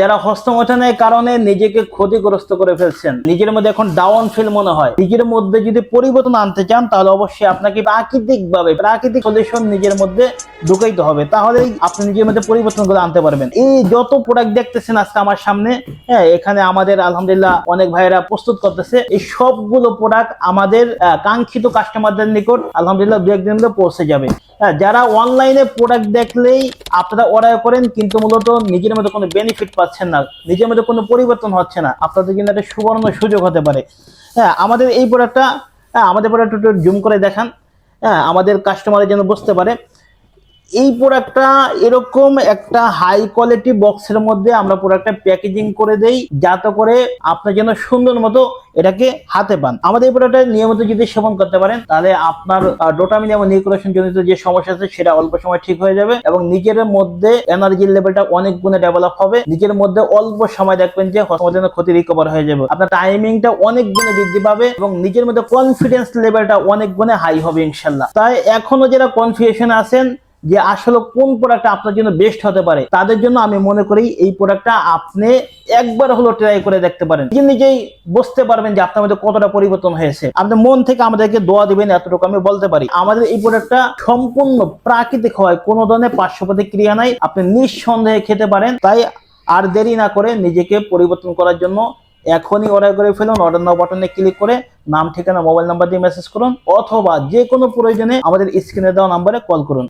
যারা হস্তমোচনের কারণে নিজেকে ক্ষতিগ্রস্ত করে ফেলছেন, নিজের মধ্যে এখন ডাউন ফিল মনে হয়। নিজের মধ্যে যদি পরিবর্তন আনতে চান, তাহলে অবশ্যই আপনাকে প্রাকৃতিক ভাবে প্রাকৃতিক সলিউশন নিজের মধ্যে ঢুকাইতে হবে। তাহলেই আপনি নিজের মধ্যে পরিবর্তন করে আনতে পারবেন। এই যত প্রোডাক্ট দেখতেছেন আজকে আমার সামনে হ্যাঁ এখানে আমাদের আলহামদুলিল্লাহ অনেক ভাইয়েরা প্রস্তুত করতেছে। এই সবগুলো প্রোডাক্ট আমাদের কাঙ্ক্ষিত কাস্টমারদের নিকট আলহামদুলিল্লাহ দু একদিন মধ্যে পৌঁছে যাবে। হ্যাঁ যারা অনলাইনে প্রোডাক্ট দেখলেই আপনারা অর্ডার করেন, কিন্তু মূলত নিজের মধ্যে কোনো বেনিফিট পাচ্ছেন না। নিজের মধ্যে কোনো পরিবর্তন হচ্ছে না। আপনাদের কিন্তু একটা সুবর্ণ সুযোগ হতে পারে। হ্যাঁ আমাদের এই প্রোডাক্টটা হ্যাঁ আমাদের প্রোডাক্ট একটু জুম করে দেখান। হ্যাঁ আমাদের কাস্টমারের যেন বুঝতে পারে এই প্রোডাক্টটা এরকম একটা হাই কোয়ালিটি বক্সের মধ্যে আমরা প্রোডাক্টটা প্যাকেজিং করে দেই, যাতে করে আপনি যেন সুন্দর মতো এটাকে হাতে পান। আমাদের এই প্রোডাক্টটা নিয়মিত যদি সেবন করতে পারেন, তাহলে আপনার ডোটামিন এবং নিউক্রিয়েশন জনিত যে সমস্যা আছে, সেটা অল্প সময় ঠিক হয়ে যাবে এবং নিজের মধ্যে এনার্জির লেভেলটা অনেক গুণে ডেভেলপ হবে। নিজের মধ্যে অল্প সময় দেখবেন যে হস্তমোচনের ক্ষতি রিকভার হয়ে যাবে। আপনার টাইমিংটা অনেক গুণে বৃদ্ধি পাবে এবং নিজের মধ্যে কনফিডেন্স লেভেলটা অনেক গুণে হাই হবে ইনশাল্লাহ তাই এখনও যারা কনফিউশন আছেন যে আসলে কোন প্রোডাক্টটা আপনার জন্য বেস্ট হতে পারে, তাদের জন্য আমি মনে করি এই প্রোডাক্টটা আপনি একবার হলো ট্রাই করে দেখতে পারেন। নিজে নিজেই বুঝতে পারবেন যে আপনার মধ্যে কতটা পরিবর্তন হয়েছে। আপনি মন থেকে আমাদেরকে দোয়া দিবেন, এতটুকু আমি বলতে পারি। আমাদের এই প্রোডাক্টটা সম্পূর্ণ প্রাকৃতিক হয়, কোনো ধরনের পার্শ্ব প্রতিক্রিয়া নাই। আপনি নিঃসন্দেহে খেতে পারেন। তাই আর দেরি না করে নিজেকে পরিবর্তন করার জন্য এখনই অর্ডার করে ফেলুন। অর্ডার নাও বাটনে ক্লিক করে নাম, ঠিকানা মোবাইল নাম্বার দিয়ে মেসেজ করুন। অথবা যে কোনো প্রয়োজনে আমাদের স্ক্রিনে দেওয়া নাম্বারে কল করুন।